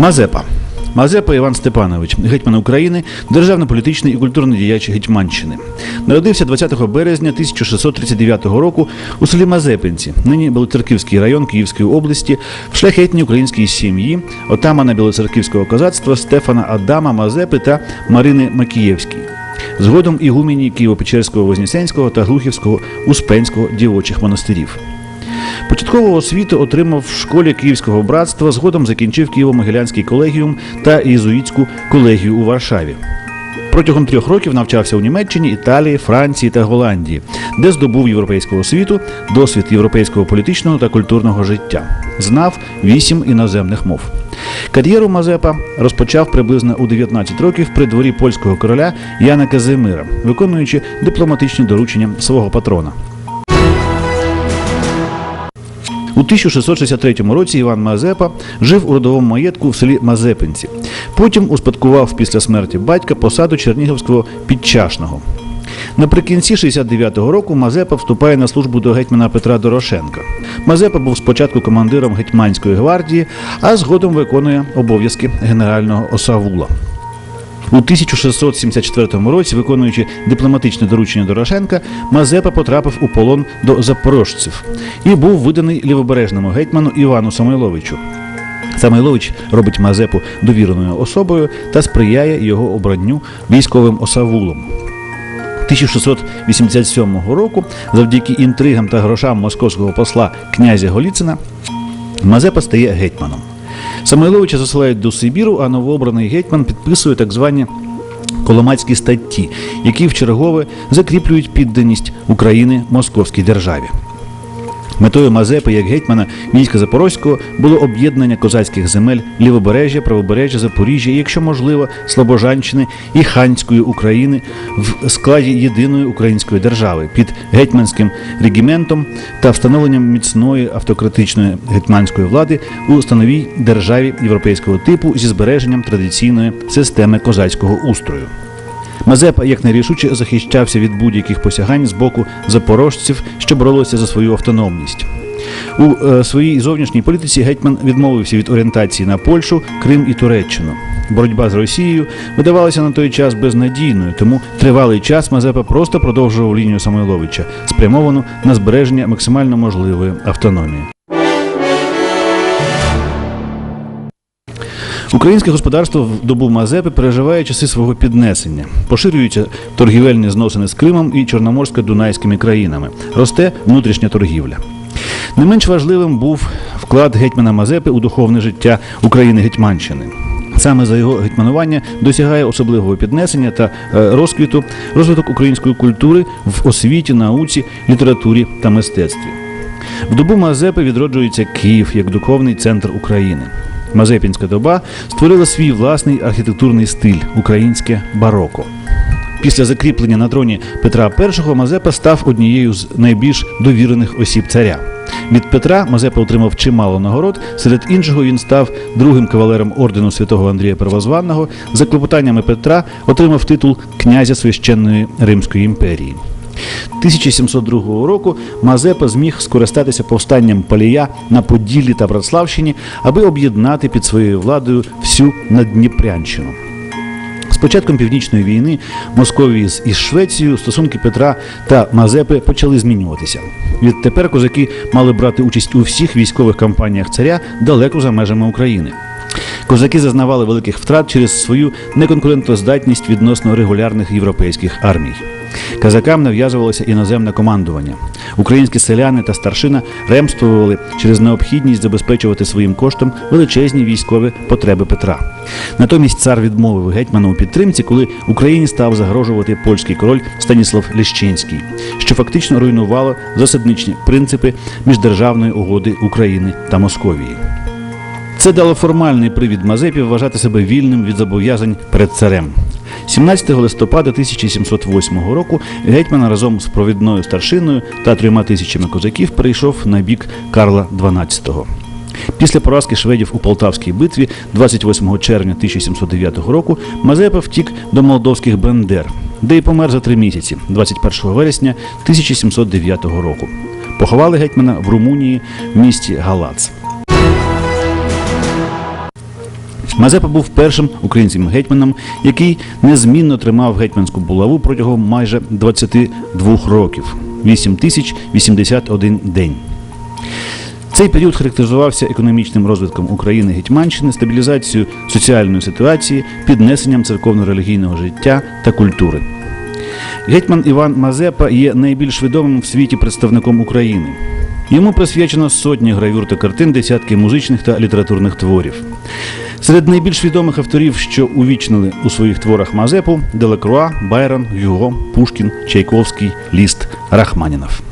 Мазепа. Мазепа Іван Степанович, гетьман України, державно-політичний і культурний діяч Гетьманщини. Народився 20 березня 1639 року у селі Мазепинці, нині Білоцерківський район Київської області, в шляхетній українській сім'ї отамана білоцерківського козацтва Стефана Адама Мазепи та Марини Макієвської. Згодом ігумені Києво-Печерського, Вознесенського та Глухівського Успенського дівочих монастирів. Початкову освіту отримав в школі Київського братства, згодом закінчив Києво-Могилянський колегіум та Єзуїтську колегію у Варшаві. Протягом трьох років навчався у Німеччині, Італії, Франції та Голландії, де здобув європейську освіту, досвід європейського політичного та культурного життя. Знав вісім іноземних мов. Кар'єру Мазепа розпочав приблизно у 19 років при дворі польського короля Яна Казимира, виконуючи дипломатичні доручення свого патрона. У 1663 році Іван Мазепа жив у родовому маєтку в селі Мазепинці. Потім успадкував після смерті батька посаду Чернігівського підчашного. Наприкінці 69-го року Мазепа вступає на службу до гетьмана Петра Дорошенка. Мазепа був спочатку командиром гетьманської гвардії, а згодом виконує обов'язки генерального осавула. У 1674 році, виконуючи дипломатичне доручення Дорошенка, Мазепа потрапив у полон до запорожців і був виданий лівобережному гетьману Івану Самойловичу. Самойлович робить Мазепу довіреною особою та сприяє його обранню військовим осавулом. 1687 року, завдяки інтригам та грошам московського посла князя Голіцина, Мазепа стає гетьманом. Самойловича засилають до Сибіру, а новообраний гетьман підписує так звані коломацькі статті, які вчергове закріплюють підданість України московській державі. Метою Мазепи як гетьмана війська Запорозького було об'єднання козацьких земель лівобережжя, правобережжя, Запоріжжя, і, якщо можливо, Слобожанщини і Ханської України в складі єдиної української держави під гетьманським регіментом та встановленням міцної автократичної гетьманської влади у становій державі європейського типу зі збереженням традиційної системи козацького устрою. Мазепа якнайрішуче захищався від будь-яких посягань з боку запорожців, що боролися за свою автономність. У е, своїй зовнішній політиці гетьман відмовився від орієнтації на Польщу, Крим і Туреччину. Боротьба з Росією видавалася на той час безнадійною, тому тривалий час Мазепа просто продовжував лінію Самойловича, спрямовану на збереження максимально можливої автономії. Українське господарство в добу Мазепи переживає часи свого піднесення. Поширюються торгівельні зносини з Кримом і Чорноморсько-Дунайськими країнами. Росте внутрішня торгівля. Не менш важливим був вклад гетьмана Мазепи у духовне життя України Гетьманщини. Саме за його гетьманування досягає особливого піднесення та е, розквіту розвиток української культури в освіті, науці, літературі та мистецтві. В добу Мазепи відроджується Київ як духовний центр України. Мазепінська доба створила свій власний архітектурний стиль українське бароко. Після закріплення на троні Петра І Мазепа став однією з найбільш довірених осіб царя. Від Петра Мазепа отримав чимало нагород. Серед іншого він став другим кавалером ордену святого Андрія Первозванного. За клопотаннями Петра отримав титул князя священної Римської імперії. 1702 року Мазепа зміг скористатися повстанням Палія на Поділлі та Братславщині, аби об'єднати під своєю владою всю Надніпрянщину. З початком північної війни Московії із Швецією стосунки Петра та Мазепи почали змінюватися. Відтепер козаки мали брати участь у всіх військових кампаніях царя далеко за межами України. Козаки зазнавали великих втрат через свою неконкурентоздатність відносно регулярних європейських армій. Казакам нав'язувалося іноземне командування. Українські селяни та старшина ремствували через необхідність забезпечувати своїм коштом величезні військові потреби Петра. Натомість цар відмовив гетьману у підтримці, коли Україні став загрожувати польський король Станіслав Ліщинський, що фактично руйнувало засадничні принципи міждержавної угоди України та Московії. Це дало формальний привід Мазепі вважати себе вільним від зобов'язань перед царем. 17 листопада 1708 року гетьман разом з провідною старшиною та трьома тисячами козаків перейшов на бік Карла XII. Після поразки шведів у Полтавській битві 28 червня 1709 року Мазепа втік до молдовських Бендер, де й помер за три місяці, 21 вересня 1709 року. Поховали гетьмана в Румунії в місті Галац. Мазепа був першим українським гетьманом, який незмінно тримав гетьманську булаву протягом майже 22 років 8081 день. Цей період характеризувався економічним розвитком України Гетьманщини, стабілізацією соціальної ситуації, піднесенням церковно-релігійного життя та культури. Гетьман Іван Мазепа є найбільш відомим в світі представником України. Йому присвячено сотні гравюр та картин, десятки музичних та літературних творів. Серед найбільш відомих авторів, що увічнили у своїх творах Мазепу, Делакруа, Байрон, Гюго, Пушкін, Чайковський, Ліст, Рахманінов.